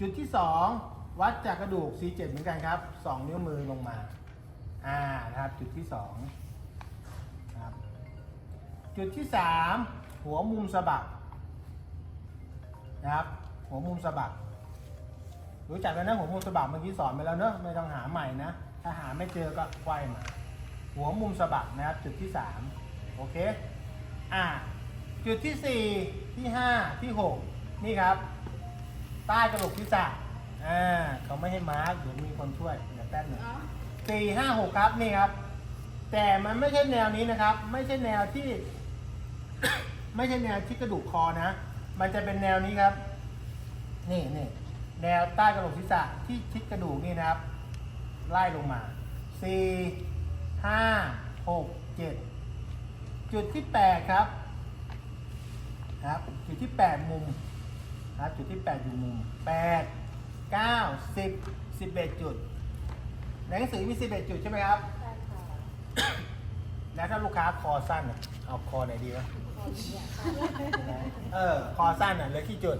จุดที่ 2 วัดจากกระดูก C7 เหมือนกันครับ 2 นิ้วมือลงมา อ่านะครับจุดที่2ครับจุดที่ 3 หัวมุมสะบักนะครับ หัวมุมสะบักรู้จักแล้วนะหัวมุมสะบักเมื่อกี้สอนไปแล้วเนอะไม่ต้องหาใหม่นะ ถ้าหาไม่เจอก็ไขว้มา หัวมุมสะบักนะครับ จุดที่ 3 โอเค อ่า จุดที่ 4 ที่ 5 ที่ 6 นี่ครับ ใต้กระโหลกศีรษะอ่าเขาไม่ให้มาร์กเดี๋ยวมีคนช่วยเดี๋ยวแป๊บหนึงสี่ห้าหกครับนี่ครับ แต่มันไม่ใช่แนวนี้นะครับ ไม่ใช่แนวที่ ไม่ใช่แนวที่กระดูกคอนะ มันจะเป็นแนวนี้ครับ นี่นี่แนวใต้กระโหลกศีรษะที่ชิดกระดูกนี่นะครับ ไล่ลงมาสี่ห้าหกเจ็ดจุดที่แปดครับ ครับ จุดที่แปดมุม นะครับจุดที่ 8 อยู่มุม 8 9 10 11 จุด ในหนังสือมี 11 จุดใช่ไหมครับ ใช่ค่ะแล้วถ้าลูกค้าคอสั้นอะเอาคอไหนดีวะพอดีเนี่ยค่ะเออ คอสั้นอะเหลือกี่จุด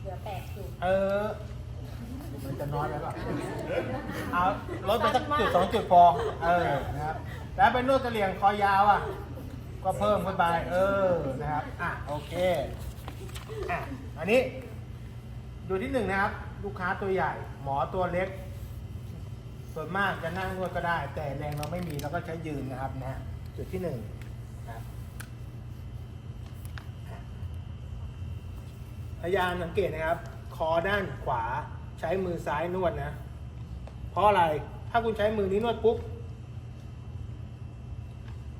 เหลือแปดจุด เออ มันจะน้อยไปป่ะ เอาลดไปสักจุดสองจุดพอ เออ นะครับ แล้วเป็นนวดกระเหลี่ยงคอยาวอะ ก็เพิ่มขึ้นไป เออ นะครับ อะ โอเค อะอันนี้ ดูที่หนึ่งนะครับ ลูกค้าตัวใหญ่ หมอตัวเล็ก ส่วนมากจะนั่งนวดก็ได้ แต่แรงเราไม่มีเราก็ใช้ยืนนะครับนะ จุดที่หนึ่งนะพยายามสังเกตนะครับ คอด้านขวาใช้มือซ้ายนวดนะ เพราะอะไร ถ้าคุณใช้มือนี้นวดปุ๊บ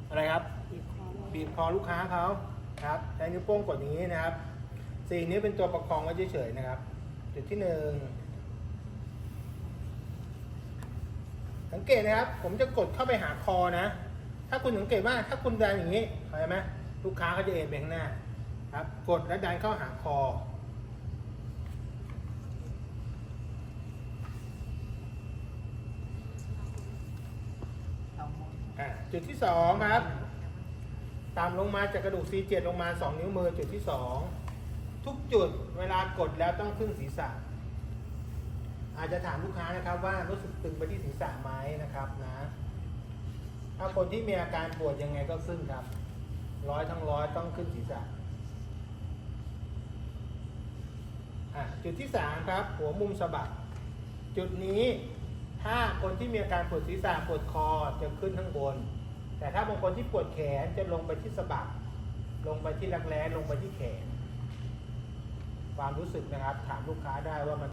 อะไรครับ บีบคอลูกค้าเขาครับ ใช้นิ้วโป้งกดอย่างนี้นะครับ สี่นิ้วเป็นตัวประคองไว้เฉยๆนะครับ จุดที่หนึ่งสังเกตนะครับ ผมจะกดเข้าไปหาคอนะ ถ้าคุณสังเกตว่าถ้าคุณดันอย่างนี้เข้าใจไหมลูกค้าเขาจะเอ็นไปข้างหน้าครับ กดและดันเข้าหาคอ จุดที่สองครับ ตามลงมาจากกระดูก C7 ลงมา 2 นิ้วมือจุดที่2 ทุกจุดเวลากดแล้วต้องขึ้นศีรษะ อาจจะถามลูกค้านะครับว่ารู้สึกตึงไปที่ศีรษะไหมนะครับนะ ถ้าคนที่มีอาการปวดยังไงก็ขึ้นครับ ร้อยทั้งร้อยต้องขึ้นศีรษะอะจุดที่3ครับ หัวมุมสะบักจุดนี้ถ้าคนที่มีอาการปวดศีรษะปวดคอจะขึ้นข้างบน แต่ถ้าบางคนที่ปวดแขนจะลงไปที่สะบักลงไปที่รักแร้ลงไปที่แขน ความรู้สึกนะครับ ถามลูกค้าได้ว่ามัน